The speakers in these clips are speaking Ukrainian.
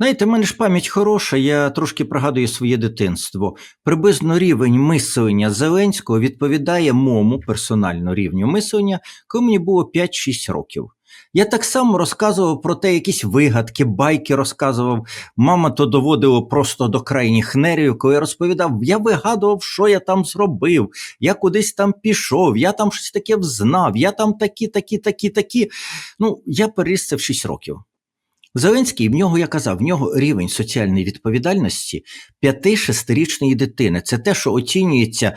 Знаєте, в мене ж пам'ять хороша, я трошки пригадую своє дитинство. Приблизно рівень мислення Зеленського відповідає моєму персонально рівню мислення, коли мені було 5-6 років. Я так само розказував про те, якісь вигадки, байки розказував. Мама то доводила просто до крайніх нервів, коли я розповідав, я вигадував, що я там зробив, я кудись там пішов, я там щось таке взнав, я там такі, такі, такі, такі. Ну, я переріс це в 6 років. Зеленський в нього, я казав, в нього рівень соціальної відповідальності 5-6-річної дитини. Це те, що оцінюється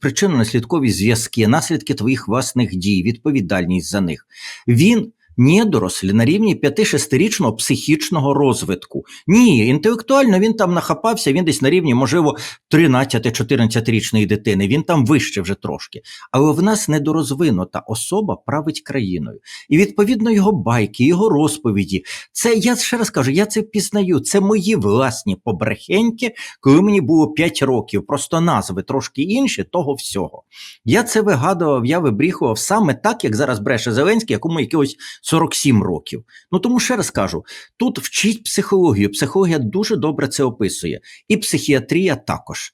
причинно-наслідкові зв'язки, наслідки твоїх власних дій, відповідальність за них. Він недорослі на рівні 5-6-річного психічного розвитку. Ні, інтелектуально він там нахапався, він десь на рівні, можливо, 13-14-річної дитини, він там вище вже трошки. Але в нас недорозвинута особа править країною. І відповідно його байки, його розповіді. Це я ще раз кажу, я це впізнаю. Це мої власні побрехеньки, коли мені було 5 років. Просто назви трошки інші того всього. Я це вигадував, я вибріхував саме так, як зараз бреше Зеленський, якому якогось 47 років. Ну тому ще раз кажу: тут вчить психологію. Психологія дуже добре це описує, і психіатрія також.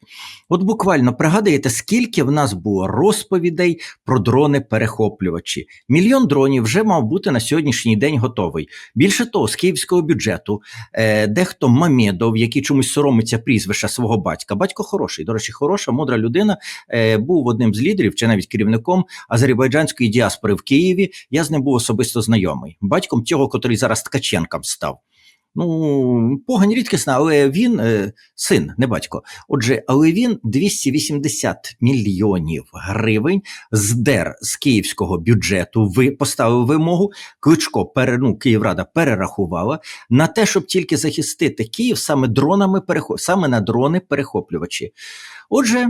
От буквально пригадуєте, скільки в нас було розповідей про дрони-перехоплювачі. Мільйон дронів вже мав бути на сьогоднішній день готовий. Більше того, з київського бюджету е, дехто Мамедов, який чомусь соромиться прізвища свого батька. Батько хороший, до речі, хороша, мудра людина. Е, був одним з лідерів чи навіть керівником азербайджанської діаспори в Києві. Я з ним був особисто знайомий, батьком цього, котрий зараз Ткаченком став. Ну, погань рідкісна, але він е, син, не батько. Отже, але він 280 мільйонів гривень здер з київського бюджету. Ви поставив вимогу. Кличко пере, ну, Київрада перерахувала на те, щоб тільки захистити Київ саме дронами саме на дрони перехоплювачі. Отже.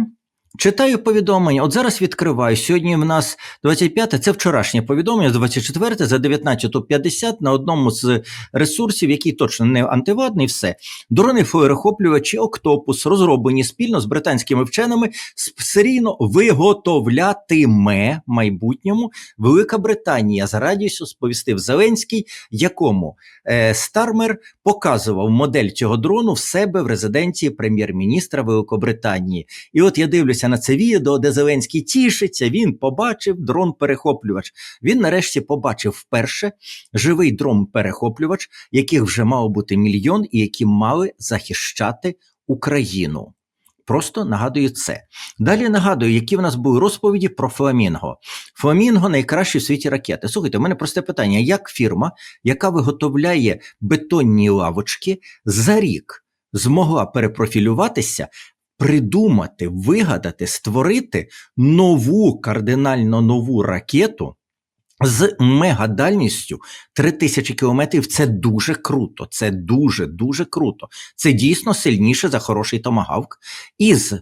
Читаю повідомлення. От зараз відкриваю. Сьогодні в нас 25-те, це вчорашнє повідомлення, 24 за 19.50 на одному з ресурсів, який точно не антивадний, все. Дрони флюорохоплювачі Октопус розроблені спільно з британськими вченими серійно виготовлятиме майбутньому Велика Британія. За радістю сповістив Зеленський, якому е, Стармер показував модель цього дрону в себе в резиденції прем'єр-міністра Великобританії. І от я дивлюся подивився на це відео, де Зеленський тішиться, він побачив дрон-перехоплювач. Він нарешті побачив вперше живий дрон-перехоплювач, яких вже мало бути мільйон, і які мали захищати Україну. Просто нагадую це. Далі нагадую, які в нас були розповіді про Фламінго. Фламінго найкращі в світі ракети. Слухайте, у мене просте питання: як фірма, яка виготовляє бетонні лавочки, за рік змогла перепрофілюватися придумати, вигадати, створити нову кардинально нову ракету. З мегадальністю 3000 кілометрів це дуже круто. Це дуже дуже круто. Це дійсно сильніше за хороший томагавк. Із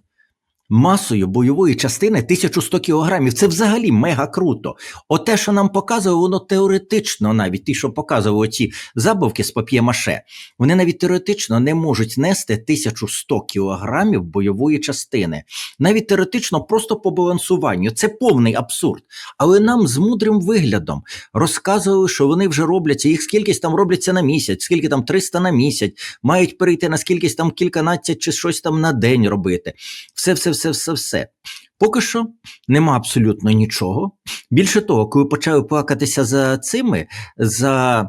масою бойової частини 1100 кілограмів. Це взагалі мега круто. Оте, що нам показує, воно теоретично, навіть ті, що показували ці забавки з пап'є-маше, вони навіть теоретично не можуть нести 1100 кілограмів бойової частини. Навіть теоретично, просто по балансуванню. Це повний абсурд. Але нам з мудрим виглядом розказували, що вони вже робляться, їх скількись там робляться на місяць, скільки там 300 на місяць, мають перейти на скількись там кільканадцять чи щось там на день робити. Все, все, все, все, все. Поки що нема абсолютно нічого. Більше того, коли почали плакатися за цими, за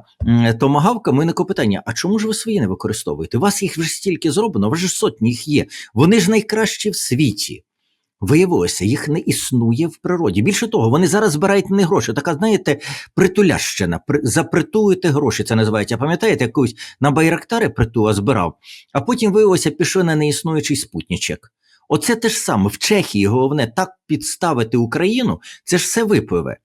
томагавками, виникло питання: а чому ж ви свої не використовуєте? У вас їх вже стільки зроблено, у вас же сотні їх є. Вони ж найкращі в світі. Виявилося, їх не існує в природі. Більше того, вони зараз збирають не гроші. Така, знаєте, притулящина. Запритулуєте гроші. Це називається. Пам'ятаєте, якось на байрактари притула збирав, а потім виявилося, пішли на неіснуючий спутничок. Оце те ж саме в Чехії головне так підставити Україну, це ж все випливе.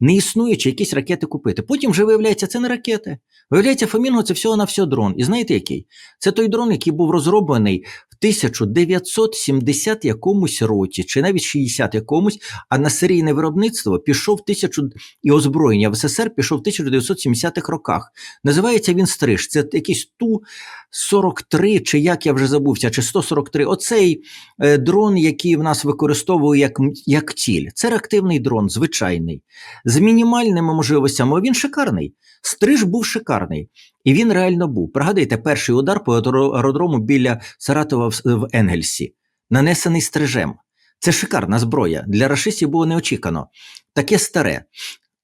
Не існуючи якісь ракети купити. Потім вже виявляється, це не ракети. Виявляється, Фомінго це всього на все дрон. І знаєте який? Це той дрон, який був розроблений в 1970 якомусь році, чи навіть 60 якомусь, а на серійне виробництво пішов тисячу і озброєння в СССР пішов в 1970-х роках. Називається він Стриж. Це якийсь ту 43, чи як я вже забувся, чи 143. Оцей е, дрон, який в нас використовує як як ціль. Це реактивний дрон, звичайний. З мінімальними можливостями. Він шикарний. Стриж був шикарний. І він реально був. Пригадайте, перший удар по аеродрому біля Саратова в, Енгельсі, нанесений стрижем. Це шикарна зброя. Для рашистів було неочікано. Таке старе.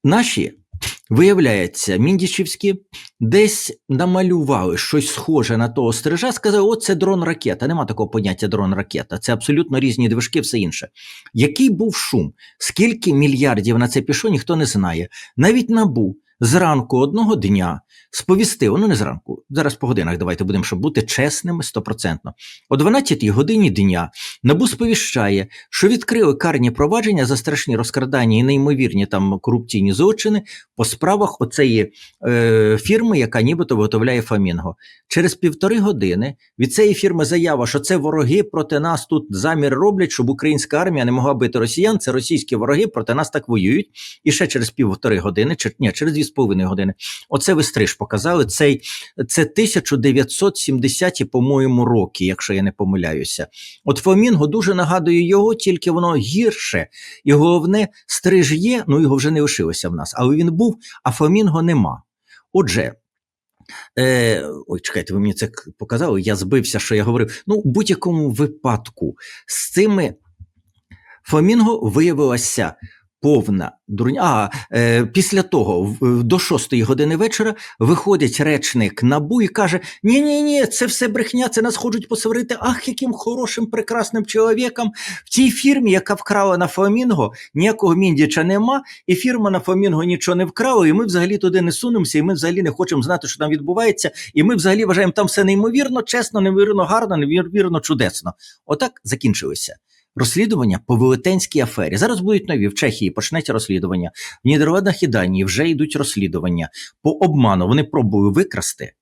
Наші, виявляється, міндічівські десь намалювали щось схоже на того стрижа, сказали, о, це дрон-ракета. Нема такого поняття дрон-ракета. Це абсолютно різні движки, все інше. Який був шум? Скільки мільярдів на це пішло, ніхто не знає. Навіть набу зранку одного дня сповістив, ну не зранку, зараз по годинах давайте будемо, щоб бути чесними стопроцентно. О 12-й годині дня НАБУ сповіщає, що відкрили карні провадження за страшні розкрадання і неймовірні там корупційні злочини по справах оцеї е, фірми, яка нібито виготовляє фамінго. Через півтори години від цієї фірми заява, що це вороги проти нас тут замір роблять, щоб українська армія не могла бити росіян. Це російські вороги проти нас так воюють. І ще через півтори години, чи ні, через дві з половиною години. Оце ви стриж показали. Цей це 1970-ті, по-моєму, роки, якщо я не помиляюся. От Фомінго дуже нагадує його, тільки воно гірше. І головне, стриж є, ну його вже не лишилося в нас, але він був, а Фомінго нема. Отже. Е, ой, чекайте, ви мені це показали. Я збився, що я говорив. Ну, в будь-якому випадку з цими Фомінго виявилася повна дурня. А е, після того, в- до шостої години вечора, виходить речник набу і каже: Ні, ні, ні, це все брехня, це нас хочуть посварити. Ах, яким хорошим, прекрасним чоловіком. В цій фірмі, яка вкрала на Фомінго, ніякого міндіча нема, і фірма на Фомінго нічого не вкрала, і ми взагалі туди не сунемося, і ми взагалі не хочемо знати, що там відбувається. І ми взагалі вважаємо там все неймовірно, чесно, неймовірно гарно, неймовірно чудесно. Отак закінчилося. Розслідування по велетенській афері. Зараз будуть нові в Чехії почнеться розслідування. В Нідерландах і Данії вже йдуть розслідування по обману. Вони пробують викрасти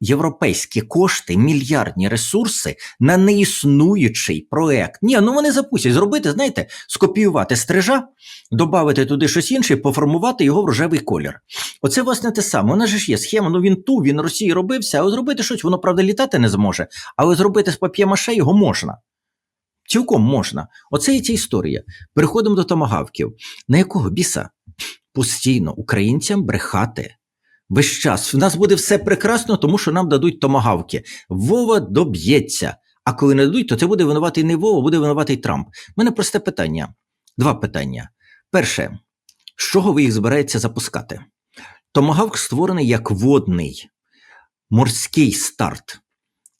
європейські кошти, мільярдні ресурси на неіснуючий проект. Ні, ну вони запустять зробити, знаєте, скопіювати стрижа, додати туди щось інше, поформувати його в рожевий колір. Оце власне те саме. Вона ж є схема. Ну він ту, він Росії робився, але зробити щось, воно правда літати не зможе, але зробити з пап'є-маше його можна. Цілком можна. Оце і ця історія. Переходимо до томагавків. На якого біса постійно українцям брехати? Весь час в нас буде все прекрасно, тому що нам дадуть томагавки. Вова доб'ється. А коли не дадуть, то це буде винуватий не Вова, буде винуватий Трамп. У мене просте питання. Два питання. Перше, з чого ви їх збираєтеся запускати? Томагавк створений як водний морський старт.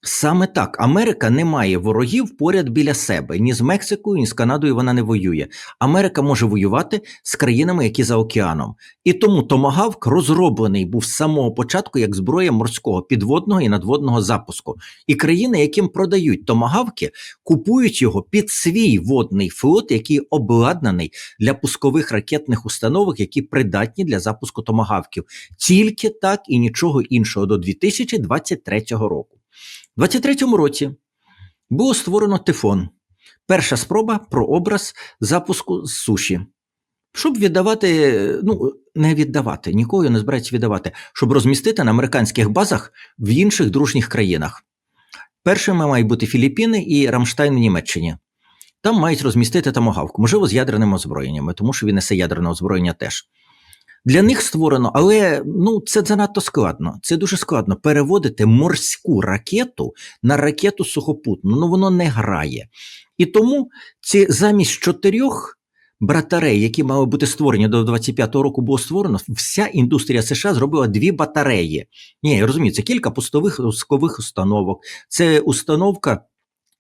Саме так, Америка не має ворогів поряд біля себе. Ні з Мексикою, ні з Канадою вона не воює. Америка може воювати з країнами, які за океаном. І тому Томагавк розроблений був з самого початку як зброя морського підводного і надводного запуску. І країни, яким продають томагавки, купують його під свій водний флот, який обладнаний для пускових ракетних установок, які придатні для запуску томагавків. Тільки так і нічого іншого до 2023 року. У 23-му році було створено Тифон. Перша спроба про образ запуску з суші. Щоб віддавати, ну не віддавати, нікого не збирається віддавати, щоб розмістити на американських базах в інших дружніх країнах. Першими мають бути Філіппіни і Рамштайн в Німеччині. Там мають розмістити тамагавку, можливо, з ядерними озброєннями, тому що він несе ядерне озброєння теж. Для них створено, але ну це занадто складно. Це дуже складно переводити морську ракету на ракету сухопутну. Ну воно не грає. І тому ці замість чотирьох батарей, які мали бути створені до 25-го року, було створено. Вся індустрія США зробила дві батареї. Ні, розумію, це кілька пустових пускових установок. Це установка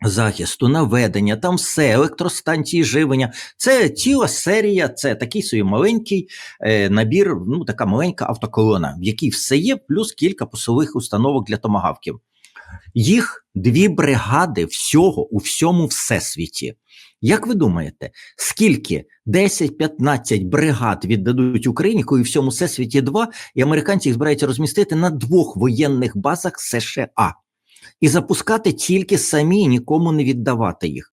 захисту, наведення, там все, електростанції живлення. Це ціла серія, це такий собі маленький е, набір, ну така маленька автоколона, в якій все є, плюс кілька посових установок для томагавків. Їх дві бригади всього у всьому всесвіті. Як ви думаєте, скільки 10-15 бригад віддадуть Україні, коли всьому всесвіті два, і американці їх збираються розмістити на двох воєнних базах США? І запускати тільки самі, нікому не віддавати їх.